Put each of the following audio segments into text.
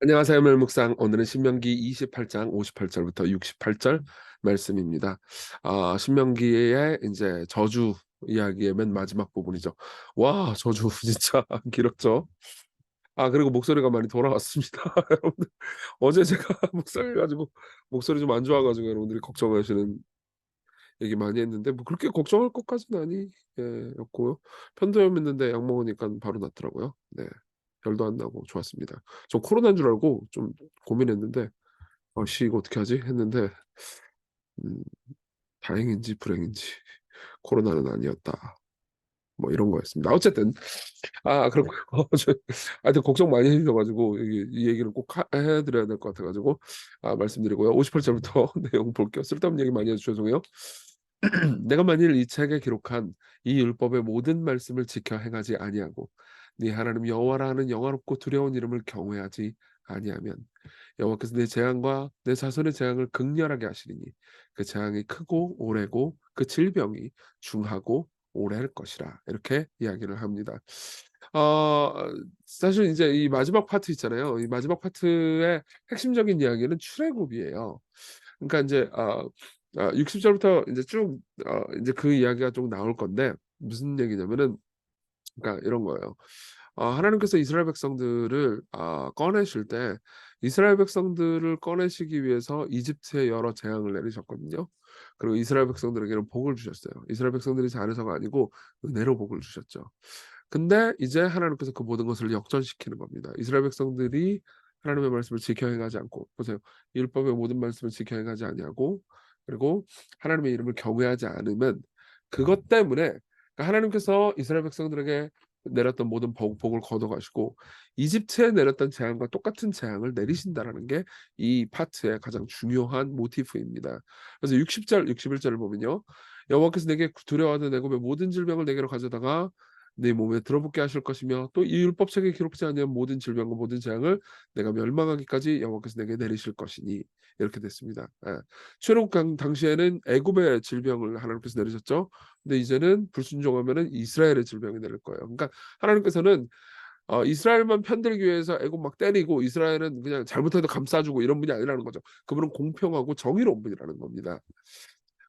안녕하세요, 멜묵상. 오늘은 신명기 28장 58절부터 68절 말씀입니다. 아, 신명기의 이제 저주 이야기의 맨 마지막 부분이죠. 와, 저주 진짜 길었죠. 아, 그리고 목소리가 많이 돌아왔습니다. 여러분들, 어제 제가 목소리 가지고 목소리 좀 안 좋아가지고 여러분들이 걱정하시는 얘기 많이 했는데 뭐 그렇게 걱정할 것까지는 아니 예, 였고요. 편도염 있는데 약 먹으니까 바로 낫더라고요. 네. 별도 안 나고 좋았습니다. 저 코로나인 줄 알고 좀 고민했는데 아, 씨 이거 어떻게 하지 했는데 음, 다행인지 불행인지 코로나는 아니었다. 뭐 이런 거였습니다. 어쨌든 아 그렇고요. 저 하여튼 걱정 많이 해 주셔 가지고 이, 이 얘기를 꼭 하, 해드려야 될 것 같아 가지고 아, 말씀드리고요. 58절부터 내용 볼게요. 쓸데없는 얘기 많이 해서 죄송해요. 내가 만일 이 책에 기록한 이 율법의 모든 말씀을 지켜 행하지 아니하고 네 하나님 여호와라 하는 영화롭고 두려운 이름을 경외하지 아니하면 여호와께서 내 재앙과 내 자손의 재앙을 극렬하게 하시리니 그 재앙이 크고 오래고 그 질병이 중하고 오래할 것이라 이렇게 이야기를 합니다. 어 사실 이제 이 마지막 파트 있잖아요. 이 마지막 파트의 핵심적인 이야기는 출애굽이에요. 그러니까 이제 어 아 60절부터 인제 쭉어 인제 그 이야기가 좀 나올 건데 무슨 얘기냐면은 그러니까 이런 거예요. 어 하나님께서 이스라엘 백성들을 아 꺼내실 때 이스라엘 백성들을 꺼내시기 위해서 이집트에 여러 재앙을 내리셨거든요. 그리고 이스라엘 백성들에게는 복을 주셨어요. 이스라엘 백성들이 잘해서가 아니고 은혜로 복을 주셨죠. 근데 이제 하나님께서 그 모든 것을 역전시키는 겁니다. 이스라엘 백성들이 하나님의 말씀을 지켜 행하지 않고 보세요. 율법의 모든 말씀을 지켜 행하지 아니하고 그리고 하나님의 이름을 경외하지 않으면 그것 때문에 그러니까 하나님께서 이스라엘 백성들에게 내렸던 모든 복, 복을 걷어가시고 이집트에 내렸던 재앙과 똑같은 재앙을 내리신다라는 게 이 파트의 가장 중요한 모티프입니다. 그래서 60절, 61절을 보면요. 여호와께서 내게 두려워하는 애굽의 모든 질병을 내게로 가져다가 네 몸에 들어붙게 하실 것이며 또 이 율법책에 기록되지 아니한 모든 질병과 모든 재앙을 내가 멸망하기까지 여호와께서 내게 내리실 것이니 이렇게 됐습니다. 예. 출애굽 당시에는 애굽의 질병을 하나님께서 내리셨죠. 근데 이제는 불순종하면은 이스라엘의 질병이 내릴 거예요. 그러니까 하나님께서는 어, 이스라엘만 편들기 위해서 애굽 막 때리고 이스라엘은 그냥 잘못해도 감싸주고 이런 분이 아니라는 거죠. 그분은 공평하고 정의로운 분이라는 겁니다.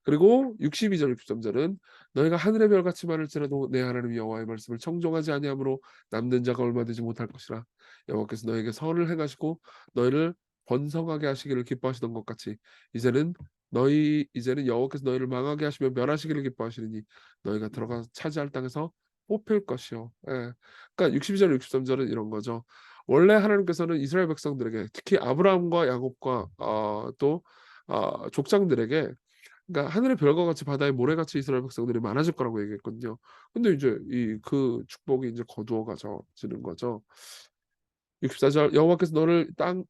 그리고 62절 63절은 너희가 하늘의 별같이 많을 지라도 내 하나님 여호와의 말씀을 청종하지 아니하므로 남는 자가 얼마 되지 못할 것이라 여호와께서 너에게 선을 행하시고 너희를 번성하게 하시기를 기뻐하시던 것 같이 이제는 너희 이제는 여호와께서 너희를 망하게 하시며 멸하시기를 기뻐하시니 너희가 들어가 차지할 땅에서 뽑힐 것이요. 예. 그러니까 62절 63절은 이런 거죠. 원래 하나님께서는 이스라엘 백성들에게 특히 아브라함과 야곱과 어, 또 어, 족장들에게 그러니까 하늘의 별과 같이 바다의 모래같이 이스라엘 백성들이 많아질 거라고 얘기했거든요. 근데 이제 이 그 축복이 이제 거두어 가져지는 거죠. 64절 여호와께서 너를 땅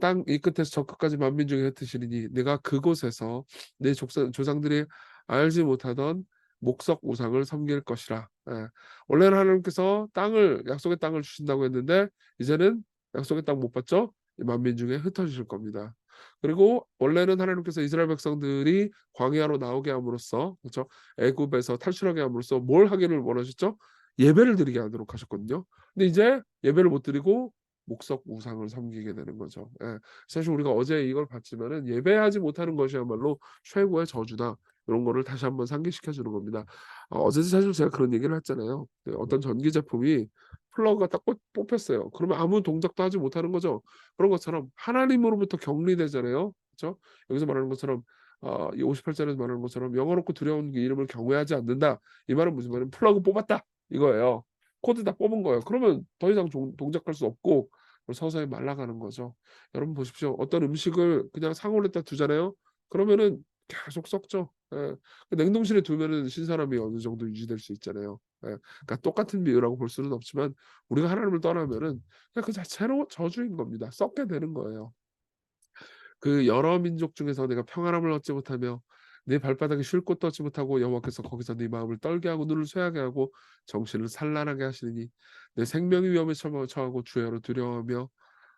땅 이 끝에서 저 끝까지 만민 중에 흩으시리니 내가 그곳에서 내 족상, 조상들이 알지 못하던 목석 우상을 섬길 것이라. 예. 원래는 하나님께서 땅을 약속의 땅을 주신다고 했는데 이제는 약속의 땅 못 받죠? 만민 중에 흩어지실 겁니다. 그리고 원래는 하나님께서 이스라엘 백성들이 광야로 나오게 함으로써 그렇죠? 애굽에서 탈출하게 함으로써 뭘 하기를 원하셨죠? 예배를 드리게 하도록 하셨거든요. 근데 이제 예배를 못 드리고 목석 우상을 섬기게 되는 거죠. 예. 사실 우리가 어제 이걸 봤지만은 예배하지 못하는 것이야말로 최고의 저주다. 이런 거를 다시 한번 상기시켜 주는 겁니다. 어, 어제 사실 제가 그런 얘기를 했잖아요. 네, 어떤 전기 제품이 플러그가 딱 뽑, 뽑혔어요. 그러면 아무 동작도 하지 못하는 거죠. 그런 것처럼 하나님으로부터 격리되잖아요. 그렇죠? 여기서 말하는 것처럼 어, 이 58절에서 말하는 것처럼 영어롭고 두려운 그 이름을 경외하지 않는다. 이 말은 무슨 말이냐면 플러그 뽑았다 이거예요. 코드 다 뽑은 거예요. 그러면 더 이상 종, 동작할 수 없고 서서히 말라가는 거죠. 여러분 보십시오. 어떤 음식을 그냥 상온에다 두잖아요. 그러면은 계속 썩죠. 예. 그 냉동실에 두면은 신선함이 어느 정도 유지될 수 있잖아요. 예. 그러니까 똑같은 비유라고 볼 수는 없지만 우리가 하나님을 떠나면은 그냥 그 자체로 저주인 겁니다. 썩게 되는 거예요. 그 여러 민족 중에서 내가 평안함을 얻지 못하며 네 발바닥에 쉴 곳도 얻지 못하고 여호와께서 거기서 네 마음을 떨게 하고 눈을 쇠하게 하고 정신을 산란하게 하시니 내 생명이 위험에 처하고 주여로 두려워하며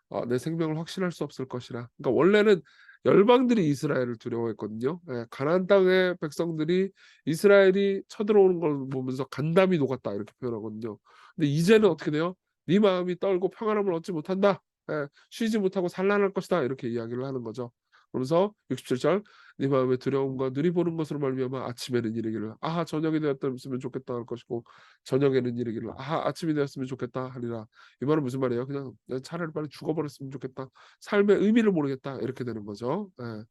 어, 내 생명을 확신할 수 없을 것이라. 그러니까 원래는 열방들이 이스라엘을 두려워했거든요. 예, 가나안 땅의 백성들이 이스라엘이 쳐들어오는 걸 보면서 간담이 녹았다 이렇게 표현하거든요. 근데 이제는 어떻게 돼요? 네 마음이 떨고 평안함을 얻지 못한다. 예. 쉬지 못하고 산란할 것이다. 이렇게 이야기를 하는 거죠. 그러면서 67절 네 마음의 두려움과 눈이 보는 것으로 말미암아 아침에는 이르기를 아하 저녁이 되었으면 좋겠다 할 것이고 저녁에는 이르기를 아하 아침이 되었으면 좋겠다 하리라. 이 말은 무슨 말이에요? 그냥 차라리 빨리 죽어버렸으면 좋겠다. 삶의 의미를 모르겠다. 이렇게 되는 거죠. 예.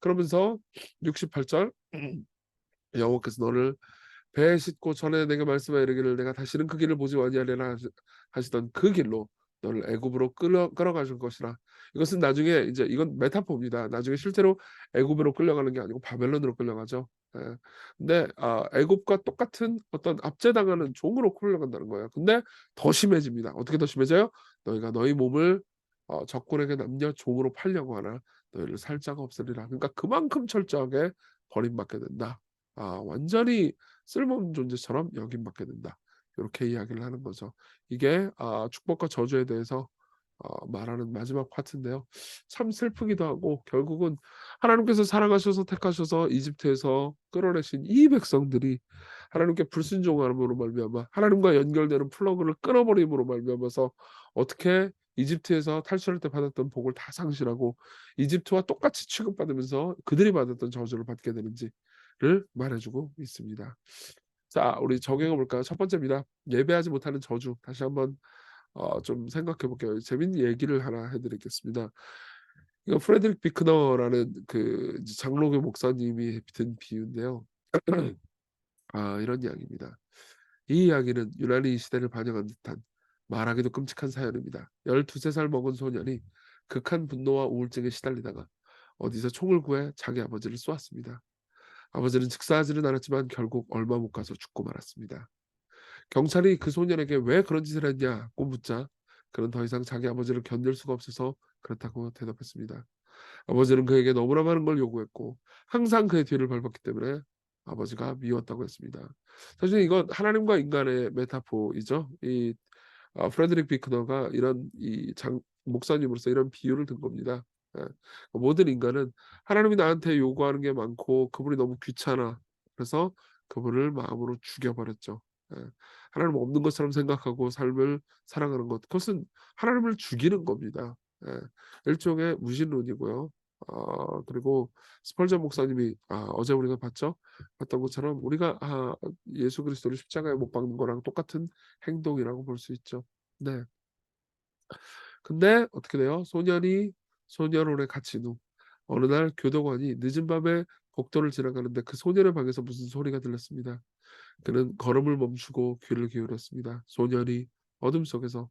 그러면서 68절 여호와께서 너를 배에 싣고 전에 내게 말씀하여 이르기를 내가 다시는 그 길을 보지 아니하리라 하시던 그 길로 너를 애굽으로 끌어 끌어가실 것이라. 이것은 나중에 이제 이건 메타포입니다. 나중에 실제로 애굽으로 끌려가는 게 아니고 바벨론으로 끌려가죠. 예. 근데 아, 애굽과 똑같은 어떤 압제당하는 종으로 끌려간다는 거예요. 근데 더 심해집니다. 어떻게 더 심해져요? 너희가 너희 몸을 어, 적군에게 남겨 종으로 팔려고 하나 너희를 살자가 없으리라. 그러니까 그만큼 철저하게 버림받게 된다. 아, 완전히 쓸모없는 존재처럼 여김받게 된다. 이렇게 이야기를 하는 거죠. 이게 아, 축복과 저주에 대해서 어, 말하는 마지막 파트인데요. 참 슬프기도 하고 결국은 하나님께서 사랑하셔서 택하셔서 이집트에서 끌어내신 이 백성들이 하나님께 불순종함으로 말미암아 하나님과 연결되는 플러그를 끊어버림으로 말미암아서 어떻게 이집트에서 탈출할 때 받았던 복을 다 상실하고 이집트와 똑같이 취급받으면서 그들이 받았던 저주를 받게 되는지를 말해주고 있습니다. 자, 우리 적용해 볼까요? 첫 번째입니다. 예배하지 못하는 저주. 다시 한번 어, 좀 생각해 볼게요. 재밌는 얘기를 하나 해드리겠습니다. 이거 프레드릭 비크너라는 그 장로교 목사님이 든 비유인데요. 아, 이런 이야기입니다. 이 이야기는 유난히 이 시대를 반영한 듯한 말하기도 끔찍한 사연입니다. 12살 먹은 소년이 극한 분노와 우울증에 시달리다가 어디서 총을 구해 자기 아버지를 쏘았습니다. 아버지는 즉사하지는 않았지만 결국 얼마 못 가서 죽고 말았습니다. 경찰이 그 소년에게 왜 그런 짓을 했냐고 묻자 그는 더 이상 자기 아버지를 견딜 수가 없어서 그렇다고 대답했습니다. 아버지는 그에게 너무나 많은 걸 요구했고 항상 그의 뒤를 밟았기 때문에 아버지가 미웠다고 했습니다. 사실 이건 하나님과 인간의 메타포이죠. 이 어, 프레드릭 비크너가 이런 이 장, 목사님으로서 이런 비유를 든 겁니다. 예. 모든 인간은 하나님이 나한테 요구하는 게 많고 그분이 너무 귀찮아. 그래서 그분을 마음으로 죽여버렸죠. 예. 하나님 없는 것처럼 생각하고 삶을 살아가는 것. 그것은 하나님을 죽이는 겁니다. 예. 일종의 무신론이고요. 아, 그리고 스펄전 목사님이 아, 어제 우리가 봤죠? 봤던 것처럼 우리가 아, 예수 그리스도를 십자가에 못 박는 거랑 똑같은 행동이라고 볼 수 있죠. 네. 근데 어떻게 돼요? 소년이 소년원에 갇힌 후 어느 날 교도관이 늦은 밤에 복도를 지나가는데 그 소년의 방에서 무슨 소리가 들렸습니다. 그는 걸음을 멈추고 귀를 기울였습니다. 소년이 어둠 속에서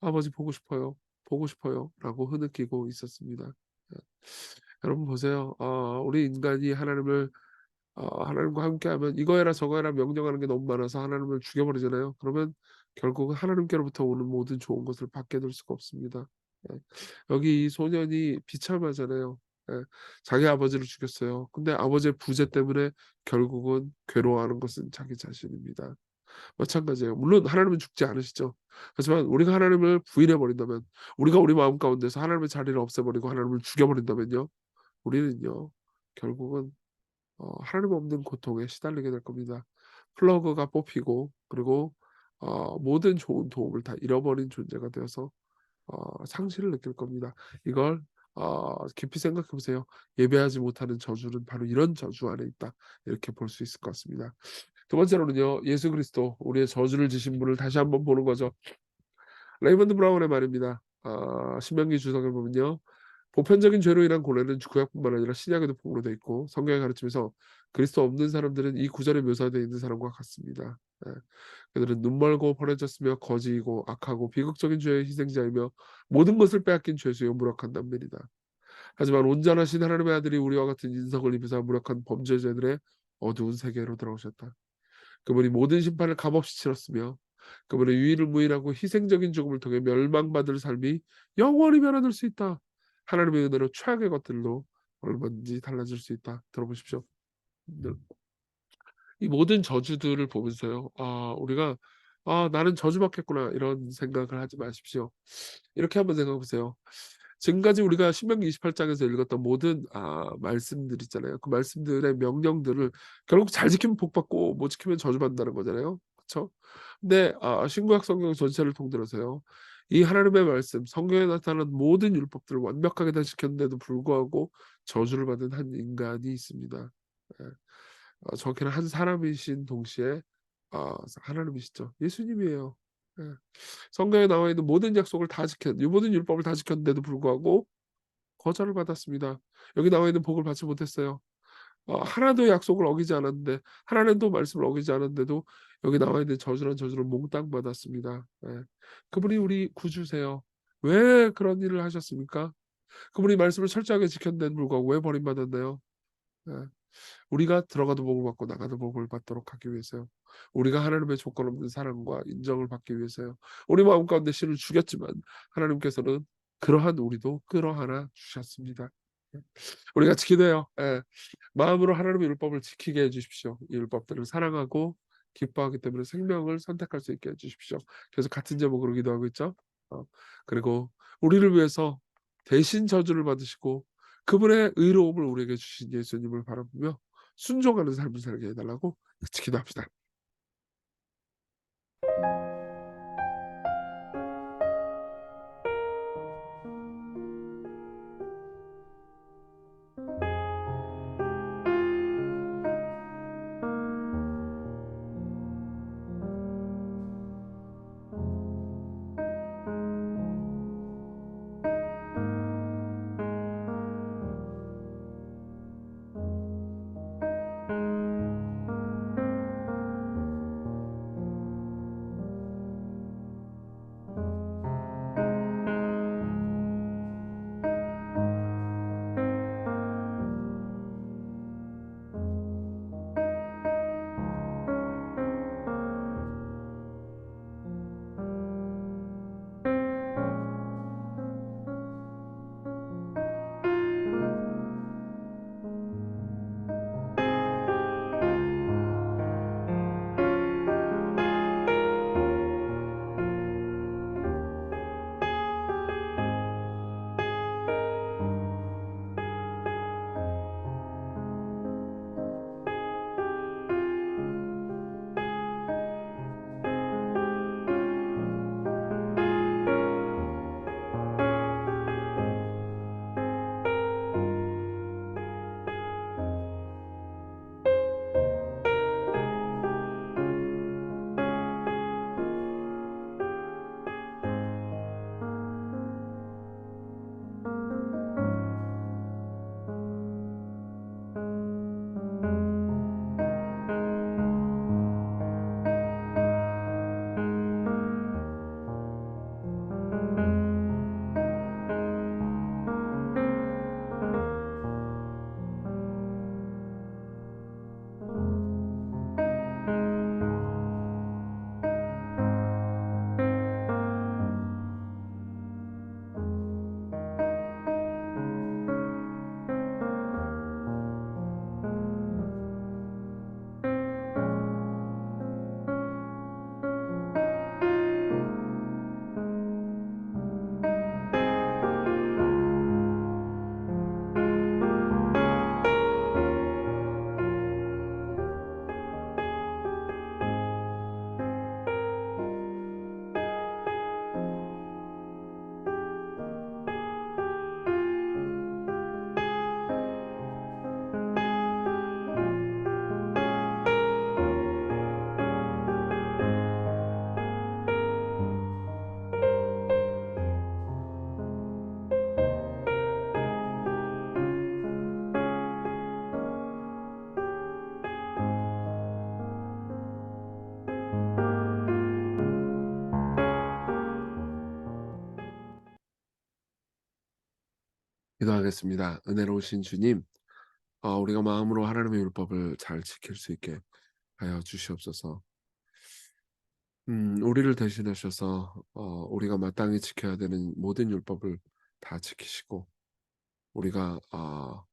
아버지 보고 싶어요. 보고 싶어요. 라고 흐느끼고 있었습니다. 예. 여러분 보세요. 어, 우리 인간이 하나님을 어, 하나님과 함께하면 이거 해라 저거 해라 명령하는 게 너무 많아서 하나님을 죽여버리잖아요. 그러면 결국은 하나님께로부터 오는 모든 좋은 것을 받게 될 수가 없습니다. 예. 여기 이 소년이 비참하잖아요. 예. 자기 아버지를 죽였어요. 근데 아버지의 부재 때문에 결국은 괴로워하는 것은 자기 자신입니다. 마찬가지예요. 물론 하나님은 죽지 않으시죠. 하지만 우리가 하나님을 부인해 버린다면, 우리가 우리 마음 가운데서 하나님의 자리를 없애버리고 하나님을 죽여버린다면요, 우리는요 결국은 어, 하나님 없는 고통에 시달리게 될 겁니다. 플러그가 뽑히고 그리고 어, 모든 좋은 도움을 다 잃어버린 존재가 되어서 어, 상실을 느낄 겁니다. 이걸 어, 깊이 생각해 보세요. 예배하지 못하는 저주는 바로 이런 저주 안에 있다. 이렇게 볼 수 있을 것 같습니다. 두 번째로는요. 예수 그리스도 우리의 저주를 지신 분을 다시 한번 보는 거죠. 레이먼드 브라운의 말입니다. 아, 신명기 주석에 보면요. 보편적인 죄로 인한 고뇌는 구약뿐만 아니라 신약에도 폭로되어 있고 성경에 가르치면서 그리스도 없는 사람들은 이 구절에 묘사되어 있는 사람과 같습니다. 예. 그들은 눈 멀고 버려졌으며 거지이고 악하고 비극적인 죄의 희생자이며 모든 것을 빼앗긴 죄수요 무력한 남들이다. 하지만 온전하신 하나님의 아들이 우리와 같은 인성을 입으사 무력한 범죄자들의 어두운 세계로 들어오셨다. 그분이 모든 심판을 값없이 치렀으며 그분의 유의를 무인하고 희생적인 죽음을 통해 멸망받을 삶이 영원히 변화될 수 있다. 하나님의 은혜로 최악의 것들로 얼마든지 달라질 수 있다. 들어보십시오. 네. 이 모든 저주들을 보면서요. 아, 우리가 아, 나는 저주받겠구나 이런 생각을 하지 마십시오. 이렇게 한번 생각해 보세요. 지금까지 우리가 신명기 28장에서 읽었던 모든 아, 말씀들 있잖아요. 그 말씀들의 명령들을 결국 잘 지키면 복 받고 못 지키면 저주받는다는 거잖아요. 그렇죠? 근데 아, 신구약 성경 전체를 통틀어서요. 이 하나님의 말씀, 성경에 나타난 모든 율법들을 완벽하게 다 지켰는데도 불구하고 저주를 받은 한 인간이 있습니다. 예. 어, 저기는 한 사람이신 동시에 어, 하나님이시죠. 예수님이에요. 예. 성경에 나와 있는 모든 약속을 다 지켰, 이 모든 율법을 다 지켰는데도 불구하고 거절을 받았습니다. 여기 나와 있는 복을 받지 못했어요. 어, 하나도 약속을 어기지 않았는데 하나님도 말씀을 어기지 않았는데도 여기 나와 있는 저주란 저주를 몽땅 받았습니다. 예. 그분이 우리 구주세요. 왜 그런 일을 하셨습니까? 그분이 말씀을 철저하게 지켰는데도 불구하고 왜 버림받았나요? 예. 우리가 들어가도 복을 받고 나가도 복을 받도록 하기 위해서요. 우리가 하나님의 조건 없는 사랑과 인정을 받기 위해서요. 우리 마음 가운데 신을 죽였지만 하나님께서는 그러한 우리도 끌어안아 주셨습니다. 예. 우리 같이 기도해요. 예. 마음으로 하나님의 율법을 지키게 해주십시오. 이 율법들을 사랑하고 기뻐하기 때문에 생명을 선택할 수 있게 해주십시오. 그래서 같은 제목으로 기도하고 있죠. 어, 그리고 우리를 위해서 대신 저주를 받으시고 그분의 의로움을 우리에게 주신 예수님을 바라보며 순종하는 삶을 살게 해달라고 같이 기도합시다. 기도하겠습니다. 은혜로우신 주님, 어, 우리가 마음으로 하나님의 율법을 잘 지킬 수 있게 하여 주시옵소서. 음, 우리를 대신하셔서 어, 우리가 마땅히 지켜야 되는 모든 율법을 다 지키시고 우리가 어,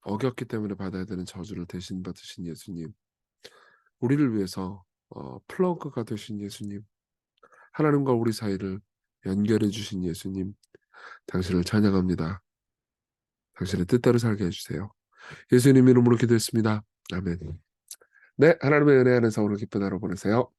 어겼기 때문에 받아야 되는 저주를 대신 받으신 예수님, 우리를 위해서 어, 플러그가 되신 예수님, 하나님과 우리 사이를 연결해 주신 예수님, 당신을 찬양합니다. 당신의 뜻대로 살게 해주세요. 예수님 이름으로 기도했습니다. 아멘. 네, 하나님의 은혜 안에서 오늘 기쁜 하루 보내세요.